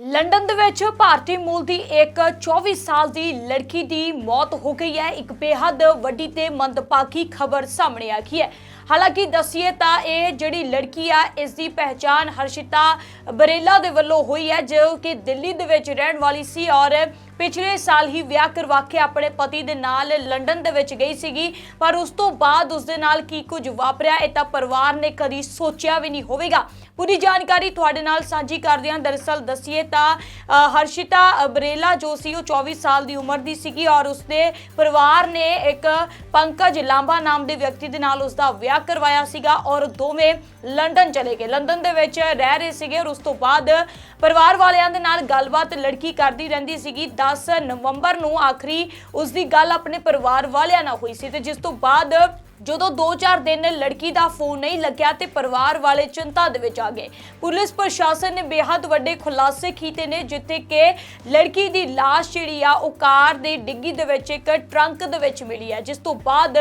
London ਦੇ ਵਿੱਚ ਭਾਰਤੀ ਮੂਲ ਦੀ ਇੱਕ 24 ਸਾਲ ਦੀ ਲੜਕੀ ਦੀ ਮੌਤ ਹੋ ਗਈ ਹੈ। ਇੱਕ ਬੇਹੱਦ ਵੱਡੀ ਤੇ ਮੰਦਭਾਗੀ ਖਬਰ ਸਾਹਮਣੇ ਆ ਗਈ ਹੈ। ਹਾਲਾਂਕਿ ਦਸੀਏ ਤਾਂ ਇਹ ਜਿਹੜੀ ਲੜਕੀ ਆ, ਇਸ ਦੀ ਪਹਿਚਾਣ ਹਰਸ਼ਿਤਾ ਬਰੇਲਾ ਦੇ ਵੱਲੋਂ ਹੋਈ ਹੈ, ਜੋ ਕਿ ਦਿੱਲੀ ਦੇ ਵਿੱਚ ਰਹਿਣ ਵਾਲੀ ਸੀ ਔਰ ਪਿਛਲੇ ਸਾਲ ਹੀ ਵਿਆਹ ਕਰਵਾ ਕੇ ਆਪਣੇ ਪਤੀ ਦੇ ਨਾਲ ਲੰਡਨ ਦੇ ਵਿੱਚ ਗਈ ਸੀਗੀ, ਪਰ ਉਸ ਤੋਂ ਬਾਅਦ ਉਸ ਦੇ ਨਾਲ ਕੀ ਕੁਝ ਵਾਪਰਿਆ, ਇਹ ਤਾਂ ਪਰਿਵਾਰ ਨੇ ਕਦੀ ਸੋਚਿਆ ਵੀ ਨਹੀਂ ਹੋਵੇਗਾ। ਪੂਰੀ ਜਾਣਕਾਰੀ ਤੁਹਾਡੇ ਨਾਲ ਸਾਂਝੀ ਕਰਦੇ ਹਾਂ ਦਰਅਸਲ ਦਸੀਏ ਤਾਂ ਹਰਸ਼ਿਤਾ ਬਰੇਲਾ ਜੋ ਸੀ, ਉਹ 24 ਸਾਲ ਦੀ ਉਮਰ ਦੀ ਸੀਗੀ ਔਰ ਉਸਦੇ ਪਰਿਵਾਰ ਨੇ ਇੱਕ ਪੰਕਜ ਲਾਂਬਾ ਨਾਮ ਦੇ ਵਿਅਕਤੀ ਦੇ ਨਾਲ ਉਸਦਾ ਵਿਆਹ ਕਰਵਾਇਆ ਸੀਗਾ ਔਰ ਦੋਵੇਂ ਲੰਡਨ ਚਲੇ ਗਏ। ਲੰਡਨ ਦੇ ਵਿੱਚ ਰਹਿ ਰਹੇ ਸੀਗੇ ਔਰ ਉਸ ਤੋਂ ਬਾਅਦ ਪਰਿਵਾਰ ਵਾਲਿਆਂ ਦੇ ਨਾਲ ਗੱਲਬਾਤ ਲੜਕੀ ਕਰਦੀ ਰਹਿੰਦੀ ਸੀਗੀ 10 ਨਵੰਬਰ ਨੂੰ ਆਖਰੀ ਉਸ ਦੀ ਗੱਲ ਆਪਣੇ ਪਰਿਵਾਰ ਵਾਲਿਆਂ ਨਾਲ ਹੋਈ ਸੀ ਤੇ ਜਿਸ ਤੋਂ ਬਾਅਦ ਜਦੋਂ 2-4 ਦਿਨ ਲੜਕੀ ਦਾ ਫੋਨ ਨਹੀਂ ਲੱਗਿਆ ਤੇ ਪਰਿਵਾਰ ਵਾਲੇ ਚਿੰਤਾ ਦੇ ਵਿੱਚ ਆ ਗਏ। ਪੁਲਿਸ ਪ੍ਰਸ਼ਾਸਨ ਨੇ ਬੇਹੱਦ ਵੱਡੇ ਖੁਲਾਸੇ ਕੀਤੇ ਨੇ, ਜਿੱਥੇ ਕਿ ਲੜਕੀ ਦੀ ਲਾਸ਼ ਜਿਹੜੀ ਆ, ਉਹ ਕਾਰ ਦੀ ਡਿੱਗੀ ਦੇ ਵਿੱਚ, ਇੱਕ ਟਰੰਕ ਦੇ ਵਿੱਚ ਮਿਲੀ ਹੈ। ਜਿਸ ਤੋਂ ਬਾਅਦ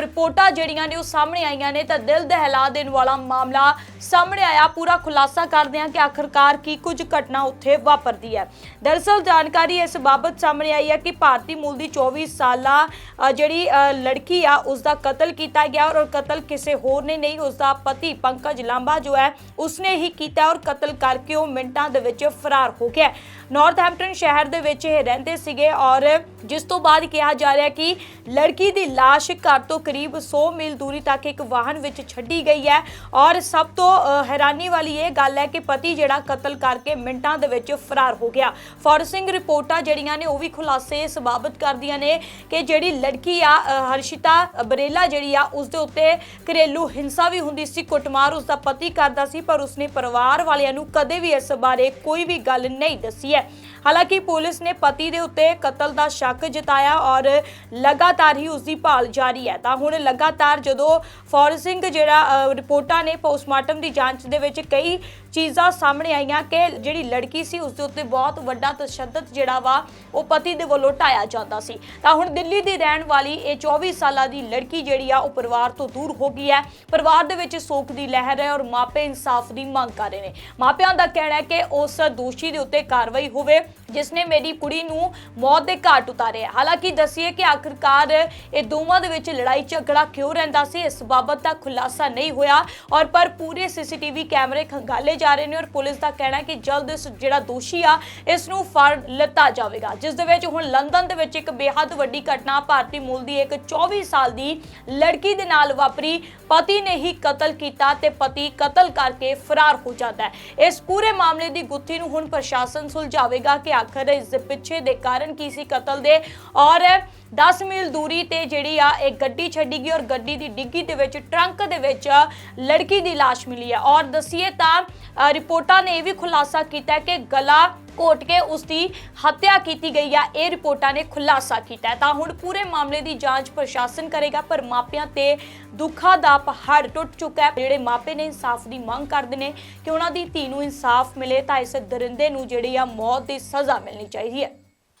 ਰਿਪੋਰਟਾਂ ਜਿਹੜੀਆਂ ਨੇ, ਉਹ ਸਾਹਮਣੇ ਆਈਆਂ ਨੇ ਤਾਂ ਦਿਲ ਦਹਿਲਾ ਦੇਣ ਵਾਲਾ ਮਾਮਲਾ ਸਾਹਮਣੇ ਆਇਆ। ਪੂਰਾ ਖੁਲਾਸਾ ਕਰਦੇ ਹਾਂ ਕਿ ਆਖਰਕਾਰ ਕੀ ਕੁਝ ਘਟਨਾ ਉੱਥੇ ਵਾਪਰਦੀ ਹੈ। ਦਰਅਸਲ ਜਾਣਕਾਰੀ ਇਸ ਬਾਬਤ ਸਾਹਮਣੇ ਆਈ ਹੈ ਕਿ ਭਾਰਤੀ ਮੂਲ ਦੀ 24 ਸਾਲਾ ਜਿਹੜੀ ਲੜਕੀ ਆ ਉਸ ਦਾ ਕਤਲ ਕੀਤਾ ਗਿਆ ਔਰ ਕਤਲ ਕਿਸੇ ਹੋਰ ਨੇ ਨਹੀਂ ਉਸ ਦਾ ਪਤੀ ਪੰਕਜ ਲਾਂਬਾ ਜੋ ਹੈ, ਉਸਨੇ ਹੀ ਕੀਤਾ ਔਰ ਕਤਲ ਕਰਕੇ ਉਹ ਮਿੰਟਾਂ ਦੇ ਵਿੱਚ ਫਰਾਰ ਹੋ ਗਿਆ। ਨਾਰਥਹੈਂਪਟਨ ਸ਼ਹਿਰ ਦੇ ਵਿੱਚ ਇਹ ਰਹਿੰਦੇ ਸੀਗੇ ਔਰ ਜਿਸ ਤੋਂ ਬਾਅਦ ਕਿਹਾ ਜਾ ਰਿਹਾ ਕਿ ਲੜਕੀ ਦੀ ਲਾਸ਼ ਘਰ ਤੋਂ ਕਰੀਬ 100 ਮੀਲ ਦੂਰੀ ਤੱਕ ਇੱਕ ਵਾਹਨ ਵਿੱਚ ਛੱਡੀ ਗਈ ਹੈ ਔਰ ਸਭ ਤੋਂ ਹੈਰਾਨੀ ਵਾਲੀ ਇਹ ਗੱਲ ਹੈ ਕਿ ਪਤੀ ਜਿਹੜਾ ਕਤਲ ਕਰਕੇ ਮਿੰਟਾਂ ਦੇ ਵਿੱਚ ਫਰਾਰ ਹੋ ਗਿਆ। ਫੋਰਸਿੰਗ ਰਿਪੋਰਟਾਂ ਜਿਹੜੀਆਂ ਨੇ ਉਹ ਵੀ ਖੁਲਾਸੇ ਇਸ ਬਾਬਤ ਕਰਦੀਆਂ ਨੇ ਕਿ ਜਿਹੜੀ ਲੜਕੀ ਆ ਹਰਸ਼ਿਤਾ ਬਰੇਲਾ ਜਿਹੜੀ ਆ, ਉਸ ਦੇ ਉੱਤੇ ਘਰੇਲੂ ਹਿੰਸਾ ਵੀ ਹੁੰਦੀ ਸੀ, ਕੁੱਟਮਾਰ ਉਸ ਦਾ ਪਤੀ ਕਰਦਾ ਸੀ, ਪਰ ਉਸਨੇ ਪਰਿਵਾਰ ਵਾਲਿਆਂ ਨੂੰ ਕਦੇ ਵੀ ਇਸ ਬਾਰੇ ਕੋਈ ਵੀ ਗੱਲ ਨਹੀਂ ਦੱਸੀ ਹੈ। ਹਾਲਾਂਕਿ ਪੁਲਿਸ ਨੇ ਪਤੀ ਦੇ ਉੱਤੇ ਕਤਲ ਦਾ ਸ਼ੱਕ ਜਤਾਇਆ ਔਰ ਲਗਾਤਾਰ ਹੀ ਉਸ ਦੀ ਭਾਲ ਜਾਰੀ ਹੈ। ਤਾਂ ਹੁਣ ਲਗਾਤਾਰ ਜਦੋਂ ਫੋਰਸਿੰਗ ਜਿਹੜਾ ਰਿਪੋਰਟਾਂ ਨੇ ਪੋਸਟਮਾਰਟਮ ਦੀ ਜਾਂਚ ਦੇ ਵਿੱਚ ਕਈ ਚੀਜ਼ਾਂ ਸਾਹਮਣੇ ਆਈਆਂ ਕਿ ਜਿਹੜੀ ਲੜਕੀ ਸੀ, ਉਸ ਦੇ ਉੱਤੇ ਬਹੁਤ ਵੱਡਾ ਤਸ਼ੱਦਦ ਜਿਹੜਾ ਵਾ, ਉਹ ਪਤੀ ਦੇ ਵੱਲੋਂ ਢਾਇਆ ਜਾਂਦਾ ਸੀ। ਤਾਂ ਹੁਣ ਦਿੱਲੀ ਦੀ ਰਹਿਣ ਵਾਲੀ ਇਹ 24 ਸਾਲਾਂ ਦੀ ਲੜਕੀ ਜਿਹੜੀ ਆ, ਉਹ ਪਰਿਵਾਰ ਤੋਂ ਦੂਰ ਹੋ ਗਈ ਹੈ। ਪਰਿਵਾਰ ਦੇ ਵਿੱਚ ਸੋਗ ਦੀ ਲਹਿਰ ਹੈ ਔਰ ਮਾਪੇ ਇਨਸਾਫ ਦੀ ਮੰਗ ਕਰ ਰਹੇ ਨੇ। ਮਾਪਿਆਂ ਦਾ ਕਹਿਣਾ ਹੈ ਕਿ ਉਸ ਦੋਸ਼ੀ ਦੇ ਉੱਤੇ ਕਾਰਵਾਈ ਹੋਵੇ। ਜਿਸ ਨੇ ਮੇਰੀ ਕੁੜੀ ਨੂੰ ਮੌਤ ਦੇ ਘਾਟ ਉਤਾਰਿਆ। ਹਾਲਾਂਕਿ ਦੱਸੀਏ ਕਿ ਆਖਰਕਾਰ ਇਹ ਦੋਵਾਂ ਦੇ ਵਿੱਚ ਲੜਾਈ ਝਗੜਾ ਕਿਉਂ ਰਹਿੰਦਾ ਸੀ, ਇਸ ਬਾਬਤ ਦਾ ਖੁਲਾਸਾ ਨਹੀਂ ਹੋਇਆ ਔਰ ਪਰ ਪੂਰੇ ਸੀਸੀਟੀਵੀ ਕੈਮਰੇ ਖੰਗਾਲੇ ਜਾ ਰਹੇ ਨੇ ਔਰ ਪੁਲਿਸ ਦਾ ਕਹਿਣਾ ਕਿ ਜਲਦ ਇਸ ਜਿਹੜਾ ਦੋਸ਼ੀ ਆ, ਇਸ ਨੂੰ ਫੜ ਲਿੱਤਾ ਜਾਵੇਗਾ। ਜਿਸ ਦੇ ਵਿੱਚ ਹੁਣ ਲੰਡਨ ਦੇ ਵਿੱਚ ਇੱਕ ਬੇਹੱਦ ਵੱਡੀ ਘਟਨਾ ਭਾਰਤੀ ਮੂਲ ਦੀ ਇੱਕ 24 ਸਾਲ ਦੀ ਲੜਕੀ ਦੇ ਨਾਲ ਵਾਪਰੀ। ਪਤੀ ਨੇ ਹੀ ਕਤਲ ਕੀਤਾ ਤੇ ਪਤੀ ਕਤਲ ਕਰਕੇ ਫਰਾਰ ਹੋ ਜਾਂਦਾ ਹੈ। ਇਸ ਪੂਰੇ ਮਾਮਲੇ ਦੀ ਗੁੱਥੀ ਨੂੰ ਹੁਣ ਪ੍ਰਸ਼ਾਸਨ ਸੁਲਝਾਵੇਗਾ ਕਿ ਆਖਰ ਇਸ ਦੇ ਪਿੱਛੇ ਦੇ ਕਾਰਨ ਕੀ ਸੀ ਕਤਲ ਦੇ? ਔਰ 10 ਮੀਲ ਦੂਰੀ ਤੇ ਜਿਹੜੀ ਆ, ਇਹ ਗੱਡੀ ਛੱਡੀ ਗਈ ਔਰ ਗੱਡੀ ਦੀ ਡਿੱਗੀ ਦੇ ਵਿੱਚ, ਟਰੰਕ ਦੇ ਵਿੱਚ ਲੜਕੀ ਦੀ ਲਾਸ਼ ਮਿਲੀ ਹੈ। ਔਰ ਦਸੀਏ ਤਾਂ ਰਿਪੋਰਟਾਂ ਨੇ ਇਹ ਵੀ ਖੁਲਾਸਾ ਕੀਤਾ ਕਿ ਗਲਾ ਘੋਟ ਕੇ ਉਸ ਦੀ ਹੱਤਿਆ ਕੀਤੀ ਗਈ ਆ। ਇਹ ਰਿਪੋਰਟਾਂ ਨੇ ਖੁਲਾਸਾ ਕੀਤਾ ਤਾਂ ਹੁਣ ਪੂਰੇ ਮਾਮਲੇ ਦੀ ਜਾਂਚ ਪ੍ਰਸ਼ਾਸਨ ਕਰੇਗਾ, ਪਰ ਮਾਪਿਆਂ ਤੇ ਦੁੱਖਾਂ ਦਾ ਪਹਾੜ ਟੁੱਟ ਚੁੱਕਾ ਹੈ। ਜਿਹੜੇ ਮਾਪੇ ਨੇ ਇਨਸਾਫ ਦੀ ਮੰਗ ਕਰਦੇ ਨੇ ਕਿ ਉਹਨਾਂ ਦੀ ਧੀ ਨੂੰ ਇਨਸਾਫ ਮਿਲੇ, ਤਾਂ ਇਸ ਦਰਿੰਦੇ ਨੂੰ ਜਿਹੜੀ ਆ ਮੌਤ ਦੀ ਸਜ਼ਾ ਮਿਲਣੀ ਚਾਹੀਦੀ ਹੈ।